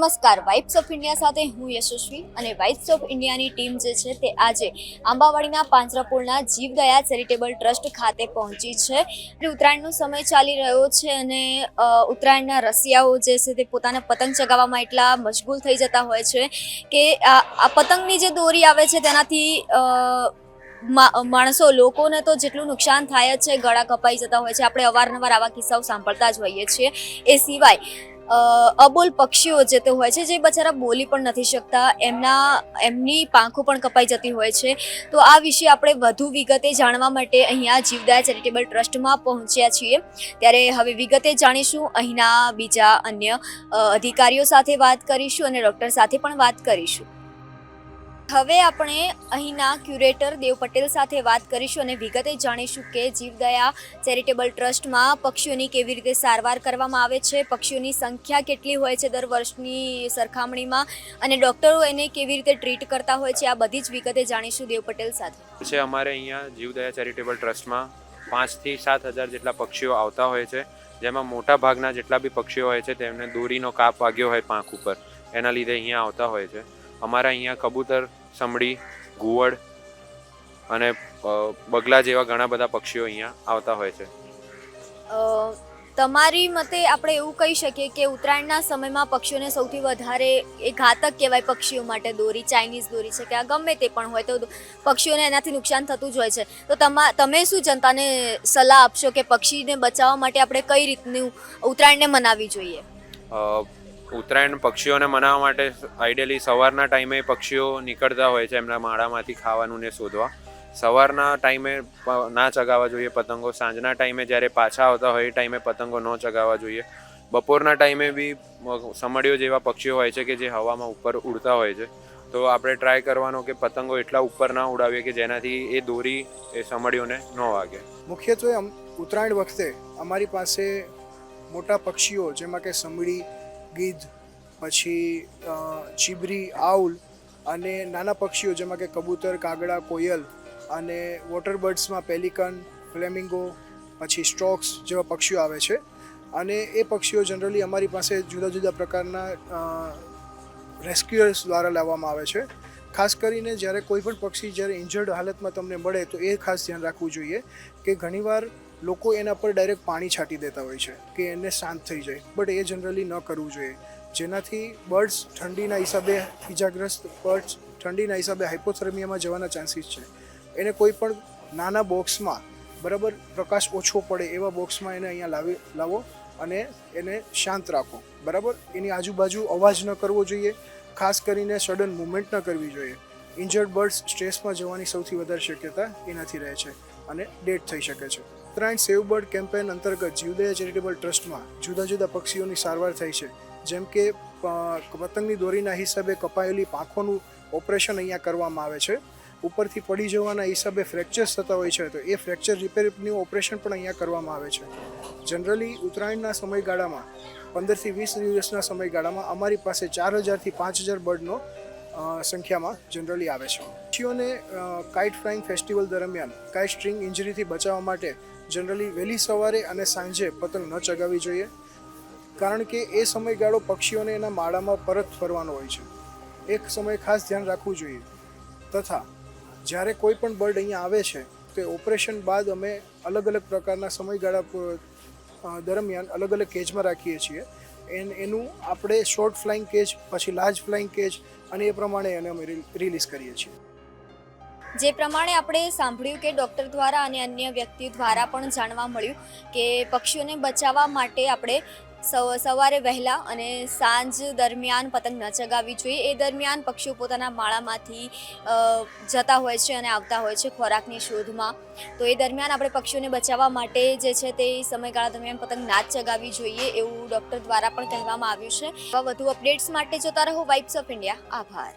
નમસ્કાર. Vibes of India સાથે હું યશસ્વી અને વાઇબ્સ ઓફ ઇન્ડિયાની ટીમ જે છે તે આજે આંબાવાડીના પાંજરાપોળના જીવદયા ચેરિટેબલ ટ્રસ્ટ ખાતે પહોંચી છે. ઉત્તરાયણનો સમય ચાલી રહ્યો છે અને ઉત્તરાયણના રસિયાઓ જે છે તે પોતાના પતંગ ચગાવવામાં એટલા મશગુલ થઈ જતા હોય છે કે, આ પતંગની જે દોરી આવે છે તેનાથી માણસો, લોકોને તો જેટલું નુકસાન થાય જ છે, ગળા કપાઈ જતા હોય છે, આપણે અવારનવાર આવા કિસ્સાઓ સાંભળતા જ હોઈએ છીએ. એ સિવાય અબોલ પક્ષીઓ જે તે હોય છે, જે બચારા બોલી પણ નથી શકતા, એમના, એમની પાંખો પણ કપાઈ જતી હોય છે. તો આ વિશે આપણે વધુ વિગતે જાણવા માટે અહીંયા જીવદયા ચેરિટેબલ ટ્રસ્ટમાં પહોંચ્યા છીએ. ત્યારે હવે વિગતે જાણીશું, અહીંના બીજા અન્ય અધિકારીઓ સાથે વાત કરીશું અને ડૉક્ટર સાથે પણ વાત કરીશું. હવે આપણે અહીંના ક્યુરેટર દેવ પટેલ સાથે વાત કરીશું અને વિગતે જાણીશું કે જીવદયા ચેરિટેબલ ટ્રસ્ટમાં પક્ષીઓની કેવી રીતે સારવાર કરવામાં આવે છે, પક્ષીઓની સંખ્યા કેટલી હોય છે દર વર્ષની સરખામણીમાં અને ડૉક્ટરો એને કેવી રીતે ટ્રીટ કરતા હોય છે, આ બધી જ વિગતે જાણીશું દેવ પટેલ સાથે. છે અમારે અહીંયા જીવદયા ચેરિટેબલ ટ્રસ્ટમાં પાંચથી સાત હજાર જેટલા પક્ષીઓ આવતા હોય છે, જેમાં મોટા ભાગના જેટલા બી પક્ષીઓ હોય છે તેમને દોરીનો કાપ વાગ્યો હોય પાંખ ઉપર, એના લીધે અહીંયા આવતા હોય છે. અમારા અહીંયા કબૂતર સમડી ઘુવડ અને બગલા જેવા ઘણા બધા પક્ષીઓ અહીંયા આવતા હોય છે. તમારી મતે આપણે એવું કહી શકીએ કે ઉત્તરાયણના સમયમાં પક્ષીઓને સૌથી વધારે એ ઘાતક કહેવાય પક્ષીઓ માટે દોરી ચાઇનીઝ દોરી છે કે આ ગમે તે પણ હોય તો પક્ષીઓને એનાથી નુકસાન થતું જ હોય છે. તો તમા શું જનતાને સલાહ આપશો કે પક્ષીને બચાવવા માટે આપણે કઈ રીતનું ઉત્તરાયણને મનાવવી જોઈએ? ઉત્તરાયણ પક્ષીઓને મનાવવા માટે આઈડિયલી સવારના ટાઈમે પક્ષીઓ નીકળતા હોય છે એમના માળામાંથી ખાવાનું ને શોધવા. સવારના ટાઈમે ના ચગાવવા જોઈએ પતંગો. સાંજના ટાઈમે જ્યારે પાછા આવતા હોય એ ટાઈમે પતંગો ન ચગાવવા જોઈએ. બપોરના ટાઈમે બી સમડીઓ જેવા પક્ષીઓ હોય છે કે જે હવામાં ઉપર ઉડતા હોય છે. તો આપણે ટ્રાય કરવાનો કે પતંગો એટલા ઉપર ના ઉડાવીએ કે જેનાથી એ દોરી, એ સમડીઓને ન વાગે. મુખ્યત્વે ઉત્તરાયણ વખતે અમારી પાસે મોટા પક્ષીઓ જેમાં કે સમડી ગીધ, પછી ચીબરી, આઉલ અને નાના પક્ષીઓ જેમાં કે કબૂતર, કાગડા, કોયલ અને વોટર બર્ડ્સમાં પેલિકન, ફ્લેમિંગો, પછી સ્ટ્રોક્સ જેવા પક્ષીઓ આવે છે. અને એ પક્ષીઓ જનરલી અમારી પાસે જુદા જુદા પ્રકારના રેસ્ક્યુઅર્સ દ્વારા લાવવામાં આવે છે. ખાસ કરીને જ્યારે કોઈ પણ પક્ષી જ્યારે ઇન્જર્ડ હાલતમાં તમને મળે તો એ ખાસ ધ્યાન રાખવું જોઈએ કે ઘણીવાર લોકો એના પર ડાયરેક્ટ પાણી છાંટી દેતા હોય છે કે એને શાંત થઈ જાય. બટ એ જનરલી ન કરવું જોઈએ. જેનાથી બર્ડ્સ ઠંડીના હિસાબે ઇજાગ્રસ્ત બર્ડ્સ ઠંડીના હિસાબે હાઇપોથર્મિયામાં જવાના ચાન્સીસ છે. એને કોઈ પણ નાના બોક્સમાં બરાબર, પ્રકાશ ઓછો પડે એવા બોક્સમાં એને અહીંયા લાવી, લાવો અને એને શાંત રાખો. બરાબર? એની આજુબાજુ અવાજ ન કરવો જોઈએ. ખાસ કરીને સડન મુવમેન્ટ ન કરવી જોઈએ. ઇન્જર્ડ બર્ડ્સ સ્ટ્રેસમાં જવાની સૌથી વધારે શક્યતા એનાથી રહે છે અને ડેટ થઈ શકે છે. ઉત્તરાયણ સેવ બર્ડ કેમ્પેન અંતર્ગત જીવદયા ચેરિટેબલ ટ્રસ્ટમાં જુદા જુદા પક્ષીઓની સારવાર થઈ છે. જેમ કે પતંગની દોરીના હિસાબે કપાયેલી પાંખોનું ઓપરેશન અહીંયા કરવામાં આવે છે. ઉપરથી પડી જવાના હિસાબે ફ્રેક્ચર્સ થતા હોય છે, તો એ ફ્રેક્ચર રિપેરનું ઓપરેશન પણ અહીંયા કરવામાં આવે છે. જનરલી ઉત્તરાયણના સમયગાળામાં પંદરથી વીસ દિવસના સમયગાળામાં અમારી પાસે ચાર હજારથી પાંચ હજાર બર્ડનો સંખ્યામાં જનરલી આવે છે. પક્ષીઓને કાઇટ ફ્લાઇંગ ફેસ્ટિવલ દરમિયાન કાઇટ સ્ટ્રિંગ ઇન્જરીથી બચાવવા માટે જનરલી વહેલી સવારે અને સાંજે પતંગ ન ચગાવવી જોઈએ, કારણ કે એ સમયગાળો પક્ષીઓને એના માળામાં પરત ફરવાનો હોય છે. એક સમય ખાસ ધ્યાન રાખવું જોઈએ. તથા, જ્યારે કોઈ પણ બર્ડ અહીંયા આવે છે, તો ઓપરેશન બાદ અમે અલગ અલગ પ્રકારના સમયગાળા દરમિયાન અલગ અલગ કેજમાં રાખીએ છીએ. એન, એનું આપણે શોર્ટ ફ્લાઇંગ કેજ પછી લાર્જ ફ્લાઇંગ કેજ અને એ પ્રમાણે એને અમે રિલીઝ કરીએ છીએ. જે પ્રમાણે આપણે સાંભળ્યું કે ડૉક્ટર દ્વારા અને અન્ય વ્યક્તિ દ્વારા પણ જાણવા મળ્યું કે પક્ષીઓને બચાવવા માટે આપણે સવારે વહેલા અને સાંજ દરમિયાન પતંગ ન ચગાવવી જોઈએ. એ દરમિયાન પક્ષીઓ પોતાના માળામાંથી જતા હોય છે અને આવતા હોય છે ખોરાકની શોધમાં. તો એ દરમિયાન આપણે પક્ષીઓને બચાવવા માટે જે છે તે સમયગાળા દરમિયાન પતંગ ના જ ચગાવવી જોઈએ એવું ડૉક્ટર દ્વારા પણ કહેવામાં આવ્યું છે. વધુ અપડેટ્સ માટે જોતા રહો વાઇબ્સ ઓફ ઇન્ડિયા આભાર.